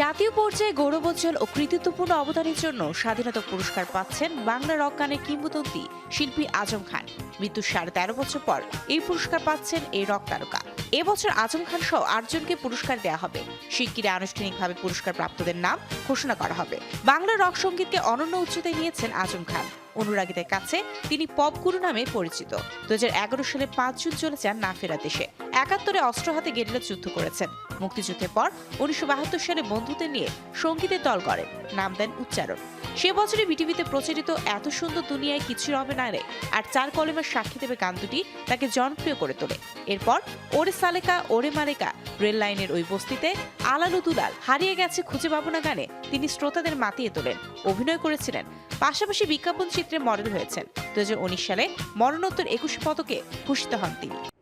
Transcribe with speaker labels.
Speaker 1: জাতীয় পর্যায়ে গৌরবোজ্জ্বল ও কৃতিত্বপূর্ণ অবদানের জন্য স্বাধীনতা পুরস্কার পাচ্ছেন বাংলা রক গানের কিংবদন্তি শিল্পী আজম খান। মৃত্যুর সাড়ে তেরো বছর পর এই পুরস্কার পাচ্ছেন এই রক তারকা। এবছর আজম খান সহ আটজনকে পুরস্কার দেওয়া হবে। শিগগিরই আনুষ্ঠানিকভাবে পুরস্কার প্রাপ্তদের নাম ঘোষণা করা হবে। বাংলা রক সঙ্গীতকে অনন্য উচ্চতায় নিয়েছেন আজম খান। অনুরাগীদের কাছে তিনি পপ গুরু নামে পরিচিত। দু হাজার এগারো সালে পাঁচ জুন চলে যান না ফেরা দেশে। একাত্তরে অস্ত্র হাতে গেরিলা যুদ্ধ করেছেন। মুক্তিযুদ্ধের পর উনিশশো বাহাত্তর সালে বন্ধুদের নিয়ে সঙ্গীতের দল করেন নাম দেন উচ্চারণ। সে বছরে বিটিভিতে প্রচারিত এত সুন্দর দুনিয়ায় কিছু হবে না রে। আর চার কলেমের সাক্ষী দেবে গান দুটি তাকে জনপ্রিয় করে তোলে। এরপর ওরে সালেকা, ওরে মালেকা, রেল লাইনের ওই বস্তিতে আলালু দুলাল হারিয়ে গেছে খুঁজে পাবো না গানে, তিনি শ্রোতাদের মাতিয়ে তোলেন, অভিনয় করেছিলেন। পাশাপাশি বিজ্ঞাপন চিত্রে মডেল হয়েছেন। দুই হাজার উনিশ সালে মরণোত্তর একুশ পদকে ভূষিত হন তিনি।